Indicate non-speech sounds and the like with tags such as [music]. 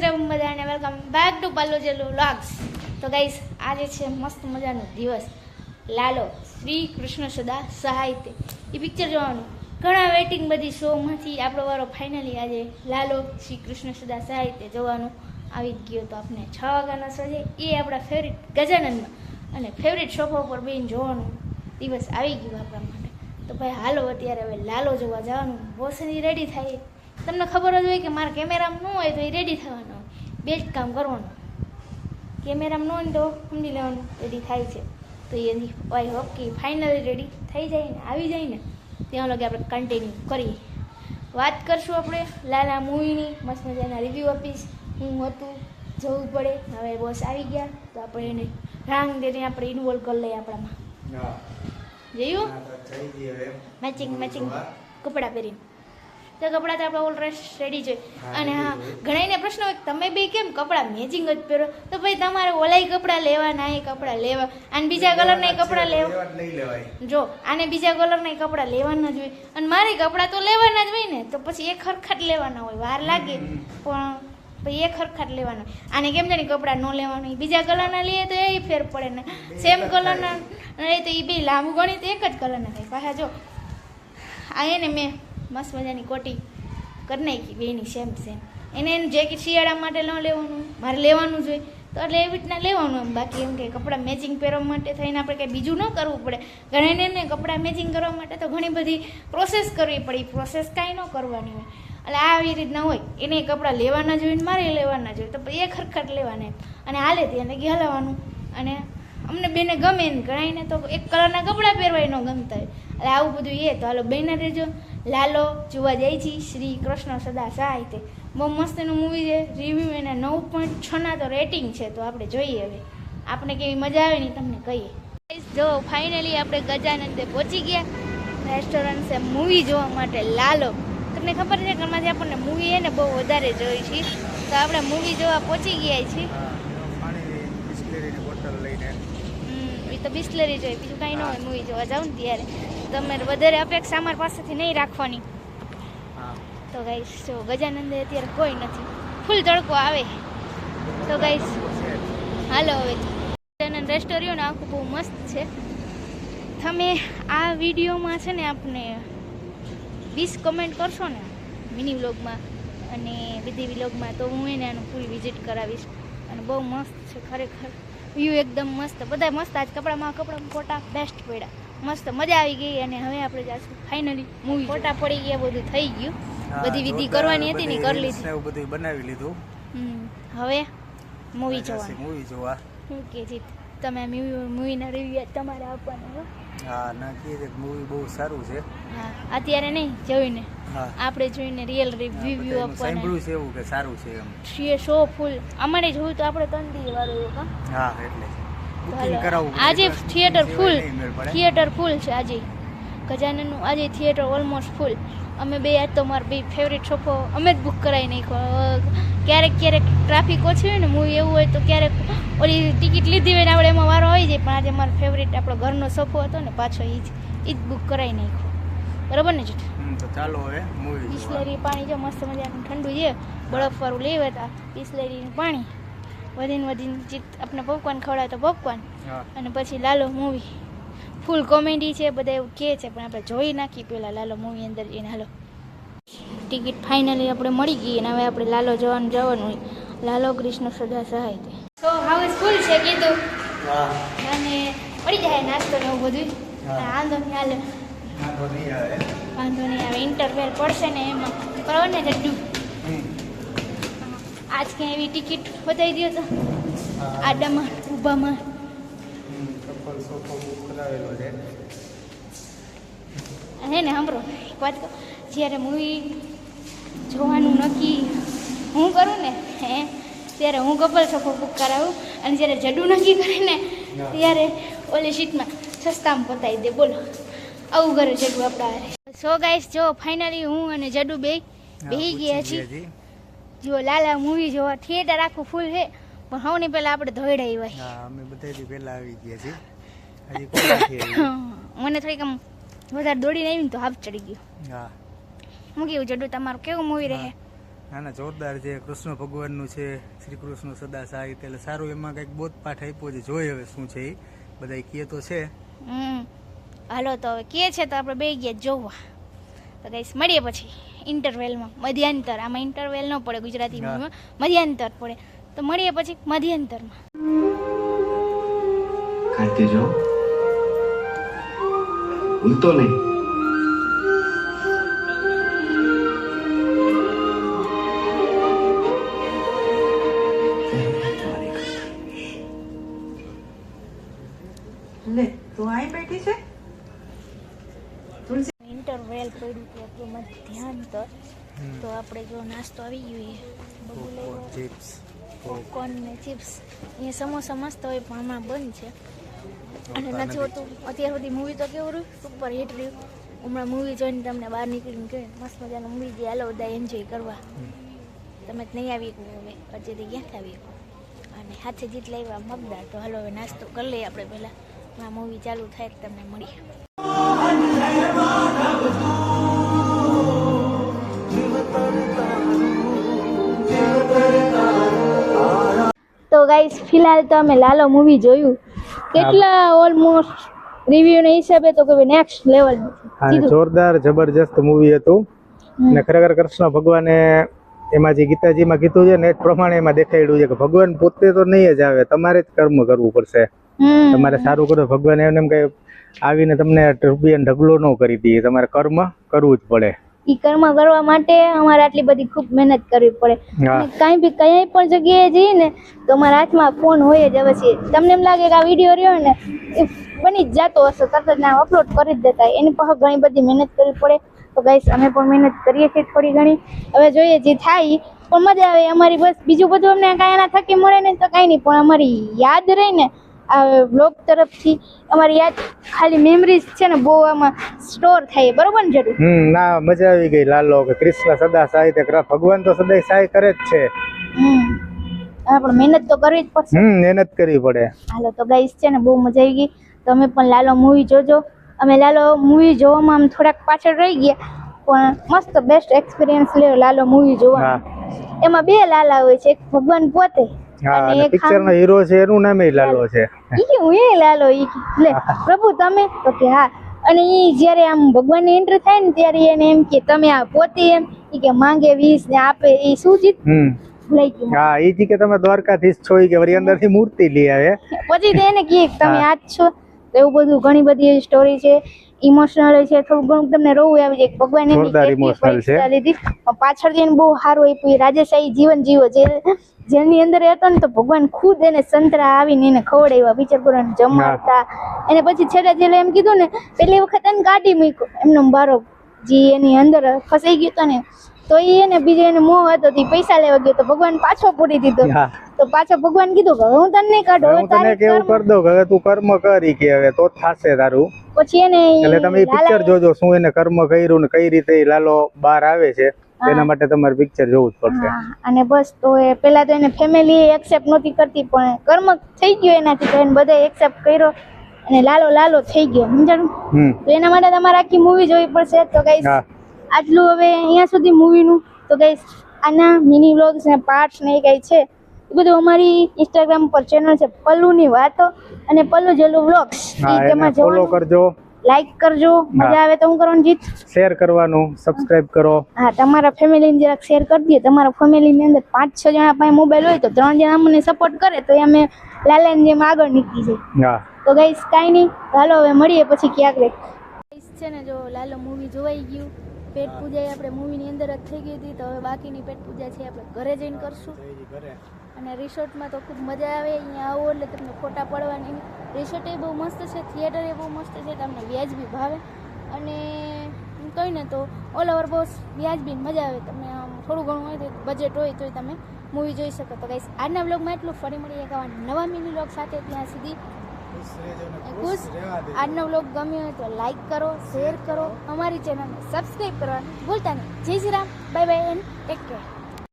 શ્રી રામ બધાને welcome back to પલ્લુ જેલુ વ્લોગ્સ તો ગાઈસ આજે છે મસ્ત મજાનો દિવસ. લાલો, શ્રી કૃષ્ણ સદા સાહિત્ય એ પિક્ચર જોવાનું. ઘણા વેઇટિંગ બધી શોમાંથી આપણો વારો ફાઇનલી આજે લાલો, શ્રી કૃષ્ણ સદા સાહિત્ય જોવાનું. આવી ગયો તો આપણે છ વાગ્યાના સાંજે. એ આપણા ફેવરિટ ગજાનંદમાં અને ફેવરિટ સોફા ઉપર બેન જોવાનું. દિવસ આવી ગયો આપણા માટે. તો ભાઈ, હાલો, અત્યારે હવે લાલો જોવા જવાનું. બોસની રેડી થાય. તમને ખબર જ હોય કે મારા કેમેરામાં ન હોય તો એ રેડી થવાનો બે જ કામ કરવાનું. કેમેરામાં ન હોય તો સમજી લેવાનું રેડી થાય છે. તો એની આઈ હોપ કે ફાઇનલી રેડી થઈ જાય ને આવી જાય ને ત્યાં લગે આપણે કન્ટિન્યુ કરીએ. વાત કરશું આપણે લાલા મૂવીની મસ્ત મજાના રિવ્યૂ આપીશ. હું હતું જવું પડે હવે બોસ આવી ગયા તો આપણે એને રાંગ દે આપણે ઇન્વોલ્વ કરી લઈએ આપણામાં. જયું. મેચિંગ મેચિંગ કપડાં પહેરીને. તો કપડાં તો આપણે ઓલરેડી રેડી છે. અને હા ઘણાને પ્રશ્ન હોય તમે બી કેમ કપડાં મેચિંગ જ પહેરો? તો ભાઈ તમારે ઓલાય કપડાં લેવાના એ કપડાં લેવા. અને બીજા કલરના કપડાં લેવા. જ આને બીજા કલરના કપડાં લેવાના જ હોય. અને મારે કપડાં તો લેવાના જ હોય ને તો પછી એક હરખા જ લેવાના હોય. વાર લાગે પણ પછી એક હરખા જ લેવાના હોય. આને કેમ જાણે કપડાં ન લેવાના બીજા કલરના લઈએ તો એ ફેર પડે ને. સેમ કલરના એ તો એ બે લાંબુ ગણી તો એક જ કલરના થાય. પાછા જો આ એને મેં મસ્ત મજાની કોટી કરી નાખી બેની સેમ સેમ. એને એનું જેકેટ શિયાળા માટે ન લેવાનું, મારે લેવાનું જોઈએ તો એટલે એવી રીતના લેવાનું એમ. બાકી એમ કે કપડાં મેચિંગ પહેરવા માટે થઈને આપણે કંઈ બીજું ન કરવું પડે. ઘણીને ને કપડાં મેચિંગ કરવા માટે તો ઘણી બધી પ્રોસેસ કરવી પડે. પ્રોસેસ કાંઈ ન કરવાની હોય. એટલે આવી રીતના હોય. એને કપડાં લેવાના જોઈએ મારે લેવાના જોઈએ તો એ હરખા લેવાના અને હાલે તેને હલાવવાનું. અને અમને બેને ગમે ને ઘણાઈને તો એક કલરના કપડાં પહેરવાય ન ગમતા હોય. એટલે આવું બધું એ. તો હાલો બેને રહેજો. લાલો જોવા જાય છે શ્રી કૃષ્ણ સદા સાહિત્ય. બહુ મસ્ત એનું મૂવી છે રિવ્યૂ એના નવ પોઈન્ટ છના તો રેટિંગ છે તો આપણે જોઈએ હવે. આપણે કેવી મજા આવે ને તમને કહીએ. જો ફાઇનલી આપણે ગજાનંદે પહોંચી ગયા. રેસ્ટોરન્ટ છે મૂવી જોવા માટે લાલો. તમને ખબર છે ઘરમાંથી આપણને મૂવી એને બહુ વધારે જોઈ છે. તો આપણે મૂવી જોવા પહોંચી ગયા છીએ. તો બિસ્લરી જોઈએ બીજું કાંઈ ન હોય મૂવી જોવા. જાઉં ને ત્યારે. તમે વધારે અપેક્ષા અમારા પાસેથી નહીં રાખવાની. તો ગાઈસ જો ગજાનંદે અત્યારે કોઈ નથી. ફૂલ તડકો આવે. તો ગાઈસ હાલો હવે. ગજાનંદ રેસ્ટોરન્ટ આખું બહુ મસ્ત છે. તમે આ વિડીયોમાં છે ને આપને વીસ કમેન્ટ કરશો ને મિની વ્લોગમાં અને બીજી વ્લોગમાં તો હું એને આનું ફૂલ વિઝિટ કરાવીશ. અને બહુ મસ્ત છે ખરેખર. વ્યૂ એકદમ મસ્ત. બધા મસ્ત. આજ કપડામાં કપડામાં ફોટા બેસ્ટ પડ્યા. મસ્ત મજા આવી ગઈ અને હવે આપણે જાશું ફાઇનલી મૂવી ફોટા પડી ગયા બધું થઈ ગયું. બધી વિધિ કરવાની હતી ને કરી લીધી. એવું બધું બનાવી લીધું. હમ, હવે મૂવી જોવા મૂવી જોવા. શું કે જીત. તમે મૂવીના રિવ્યુ તમારે આપવાના હા. ના કે મૂવી બહુ સારું છે. હા અત્યારે નહીં જોઈને. હા. આપણે જોઈને રિયલ રિવ્યુ આપવાના. સાંભળ્યું છે એવું કે સારું છે એમ. શો ફૂલ અમારે જોયું તો આપણે ત્રણ દી વાળું એવું હા એટલે. બુકિંગ કરાવવું આજે થિયેટર ફૂલ થિયેટર ફૂલ છે આજે. ગજાનનનું આજે થિયેટર ઓલમોસ્ટ ફૂલ અમે બે આજ તો મારો બે ફેવરેટ સોફો અમે જ બુક કરાવી નાખ્યો. ક્યારેક ક્યારેક ટ્રાફિક ઓછી હોય ને મૂવી એવું હોય તો ક્યારેક ઓલી ટિકિટ લીધી હોય ને આપણે એમાં વારો આવી જાય. પણ આજે મારો ફેવરેટ આપણો ઘરનો સોફો હતો ને પાછો એ જ એ જ બુક કરાવી નાખ્યો. બરાબર ને જૂઠ? તો ચાલો હવે મૂવી બિસ્લેરી પાણી જો મસ્ત મજાનું ઠંડુ છે. બરફવાળું લેવા હતા બિસ્લેરી પાણી. વધીને વધીને ચિત આપણે પોપકોર્ન ખવડાવે તો પોપકોર્ન અને પછી લાલો મૂવી ફૂલ કોમેડી છે બધા એવું કહે છે પણ આપણે જોઈ નાખીએ પહેલાં લાલો મૂવી અંદર જઈને. હાલો. ટિકિટ ફાઇનલી આપણે મળી ગઈ અને હવે આપણે લાલો જવાનું જવાનું હોય. લાલો કૃષ્ણ સદા સહાય તો હાઉસ ફૂલ છે કીધું. અને મળી જાય નાસ્તો ને એવું બધું વાંધો નહીં હાલે. વાંધો નહીં આવે. હવે ઇન્ટરવેલ પડશે ને એમાં. કરવાને ને જડ્ડુ હમ. આજ ક્યાં એવી ટિકિટ બતાવી દો તો આડામાં ઊભામાં કપલ સોફો બુક કરાવેલો છે હે ને સાંભળો એક વાત કહું જ્યારે મૂવી જોવાનું નક્કી હું કરું ને હે ત્યારે હું કપલ સોફો બુક કરાવું અને જ્યારે જડું નક્કી કરે ને ત્યારે ઓલી સીટમાં સસ્તામાં પતાવી દે બોલો આવું કરે જડું આપણા સો ગાઈસ જો ફાઇનલી હું અને જડુ બે બેહી ગયા છીએ. જો લાલા મૂવી જોવા થિયેટર આખું ફૂલ છે પણ સૌની પહેલાં આપણે ધોઈડા હોય. હા અમે બધાથી પહેલા આવી ગયા છીએ. હજી [coughs] મને થોડીક આમ વધારે દોડીને આવી ને તો હાફ ચડી ગયો. હા. હું કેવું જડું તમારું કેવું મૂવી રહે? ના ના જોરદાર છે. કૃષ્ણ ભગવાનનું છે શ્રી કૃષ્ણ સદા સાહિત્ય એટલે સારું એમાં કંઈક બોધપાઠ આપ્યો છે. જોઈએ હવે શું છે એ. બધા કીએ તો છે. હમ. હાલો તો હવે કે છે તો આપણે બે ગયા જોવા. તો કઈ મળીએ પછી. ઇન્ટરવેલમાં મધ્યાંતર. આમાં ઇન્ટરવેલ ન પડે ગુજરાતી મૂવીમાં મધ્યાંતર પડે. તો મળીએ પછી મધ્યાંતરમાં. ખાતે જાઓ ભૂલતો નહીં. નાસ્તો આવી ગયો એ બધું લઈ પોપકોર્ન ચિપ્સ પોપકોર્ન ને ચિપ્સ. અહીંયા સમોસા મસ્ત હોય પણ હમણાં બંધ છે. અને નથી હોતું. અત્યાર સુધી મૂવી તો કેવું રહ્યું? સુપર હિટ રહ્યું. હમણાં મૂવી જોઈને તમને બહાર નીકળીને કહે મસ્ત મજાનું મૂવી જે હાલો બધા એન્જોય કરવા. તમે જ નહીં આવી હવે. અજયથી ક્યાંથી આવી અને હાથે જીત લેવા મગદાર તો હાલો હવે નાસ્તો કરી લઈએ આપણે પહેલાં. આ મૂવી ચાલુ થાય તમને મળીએ. ગાઈસ ફિલહાલ તો અમે લાલો મૂવી જોયું. કેટલા ઓલમોસ્ટ રિવ્યુના હિસાબે તો કે નેક્સ્ટ લેવલ જોરદાર જબરજસ્ત મૂવી હતું. ને ખરેખર કૃષ્ણ ભગવાને એમાં જે ગીતાજીમાં કીધું છે ને એ પ્રમાણે એમાં દેખાડ્યું છે કે ભગવાન પોતે તો નહીં જ આવે તમારે જ કર્મ કરવું પડશે. તમારે સારું કરો ભગવાન એમને એમ કઈ આવીને તમને રૂપિયા ઢગલો ન કરી દઈએ તમારે કર્મ કરવું જ પડે. ઈ કર્મ કરવા માટે અમારે આટલી બધી ખૂબ મહેનત કરવી પડે. અને કાંઈ બી કઈ પણ જગ્યાએ જઈએ ને તો અમારા હાથમાં ફોન હોય જ અવશ્ય તમને એમ લાગે કે આ વીડિયો રહ્યો ને એ બની જ જાતો હશે તરત જ અપલોડ કરી જ દેતા. એની પાસે ઘણી બધી મહેનત કરવી પડે. તો ગાઈસ અમે પણ મહેનત કરીએ છીએ થોડી ઘણી. હવે જોઈએ જે થાય પણ મજા આવે. અમારી બસ બીજું બધું અમને કાંઈ એના થકી મળે ને તો કાંઈ નહીં. પણ અમારી યાદ રહી ને આ બ્લોગ તરફથી અમારી યાદ ખાલી મેમરીઝ છે ને બહુ આમાં સ્ટોર થાય બરોબર ને જરૂર હમ ના મજા આવી ગઈ લાલો કે કૃષ્ણ સદા સાહિત્ય કરા ભગવાન તો સદાય સહાય કરે જ છે. હમ હા પણ મહેનત તો કરવી જ પડશે. હમ મહેનત કરવી પડે. હાલો તો ગાઈસ છે ને બહુ મજા આવી ગઈ. તમે પણ લાલો મૂવી જોજો. અમે લાલો મૂવી જોવામાં આમ થોડાક પાછળ રહી ગયા પણ મસ્ત બેસ્ટ એક્સપિરિયન્સ લ્યો લાલો મૂવી જોવા એમાં બે લાલા હોય છે એક ભગવાન પોતે અને એક પિક્ચર નો હીરો છે એનું નામ લાલો. છે. ઈ કે હું એ લાલો ઈ કે લે [laughs] પ્રભુ તમે? તો કે હા. અને ઈ જ્યારે આમ ભગવાનની એન્ટર થાય ને ત્યારે એને એમ કે તમે આ પોતે એમ. ઈ કે માંગે વીસ ને આપે એ શું જીત? લઈ ગયું હા. ઈ જી કે તમે દ્વારકાધીશ છો ઈ કે વરી અંદરથી મૂર્તિ લઈ આવે. પછી તેને એને કે તમે આજ છો. એવું બધું ઘણી બધી સ્ટોરી છે. ઇમોશનલ છે થોડું ઘણું તમને રોવું આવી જાય ભગવાન એની છે. લીધી. પાછળથી બહુ સારું આપ્યું. રાજેશાહી જીવન જીવો જે જેની અંદર હતો ને તો ભગવાન ખુદ એને સંતરા આવીને એને ખવડાવ્યા વિચાર કરો જમાડતા એને પછી છેલ્લે છેલ્લે એમ કીધું ને પેલી વખત એને કાઢી મૂક્યો. એમનો બારો જે એની અંદર ફસાઈ ગયો હતો ને તો એને બીજો એને મોહ હતો તો પૈસા લેવા ગયો તો ભગવાન પાછો પૂરી દીધો. તો પાછો ભગવાન કીધું કે હું તને નહીં કાઢું હું તને કેવું કર દઉં કે હવે તું કર્મ કરી કે હવે તો થાશે તારું. પછી એને એટલે તમે પિક્ચર જોજો શું એને કર્મ કર્યું ને કઈ રીતે લાલો બહાર આવે છે. તેના માટે તમારે પિક્ચર જોવું જ પડશે. અને બસ તો એ પેલા તો એને ફેમિલી એક્સેપ્ટ નહોતી કરતી પણ કર્મ થઈ ગયો એનાથી તો એને બધા એક્સેપ્ટ કર્યો અને લાલો લાલો થઈ ગયો સમજાણું? તો એના માટે તમારે આખી મૂવી જોવી પડશે. તો ગાઈસ આટલું હવે અહીંયા સુધી મૂવીનું તો ગાઈસ આના મિની વ્લોગ્સ ને પાર્ટ્સ ને એ કાંઈ છે. એ બધું અમારી ઇન્સ્ટાગ્રામ પર ચેનલ છે પલ્લુની વાતો અને પલ્લુ જેલું વ્લોગ્સ એ એને તેમાં ફોલો કરજો. લાઈક કરજો મજા આવે તો હું કરવાનું જીત? શેર કરવાનું સબસ્ક્રાઇબ કરો. હા તમારા ફેમિલીને જરાક શેર કરી દઈએ. તમારા ફેમિલીની અંદર પાંચ છ જણા પાસે મોબાઈલ હોય તો ત્રણ જણા અમને સપોર્ટ કરે તો અમે લાલાની જેમ આગળ નીકળી જાય હા. તો ગાઈસ કાંઈ નહીં. હાલો હવે મળીએ પછી ક્યાંક છે ને જો લાલો મૂવી જોવાઈ ગયું. પેટ પૂજા એ આપણે મૂવીની અંદર જ થઈ ગઈ હતી. તો હવે બાકીની પેટ પૂજા છે આપણે ઘરે જઈને કરશું. અને રિસોર્ટમાં તો ખૂબ મજા આવે અહીંયા આવો એટલે તમને ફોટા પડવાની. રિસોર્ટ એ બહુ મસ્ત છે થિયેટર એ બહુ મસ્ત છે તમને વ્યાજબી ભાવે. અને કહીને ને તો ઓલ ઓવર બહુ વ્યાજબી મજા આવે. તમને આમ થોડું ઘણું હોય તો બજેટ હોય તોય તમે મૂવી જોઈ શકો. તો ગાઈસ આજના બ્લોગમાં એટલું. ફરી મળીએ એક નવા મિની બ્લોગ સાથે ત્યાં સુધી. ખુશ આજનો બ્લોગ ગમ્યો હોય તો લાઈક કરો શેર કરો. અમારી ચેનલને સબસ્ક્રાઈબ કરવાનું ભૂલતા નહીં. Jai Shri Ram. Bye bye and take care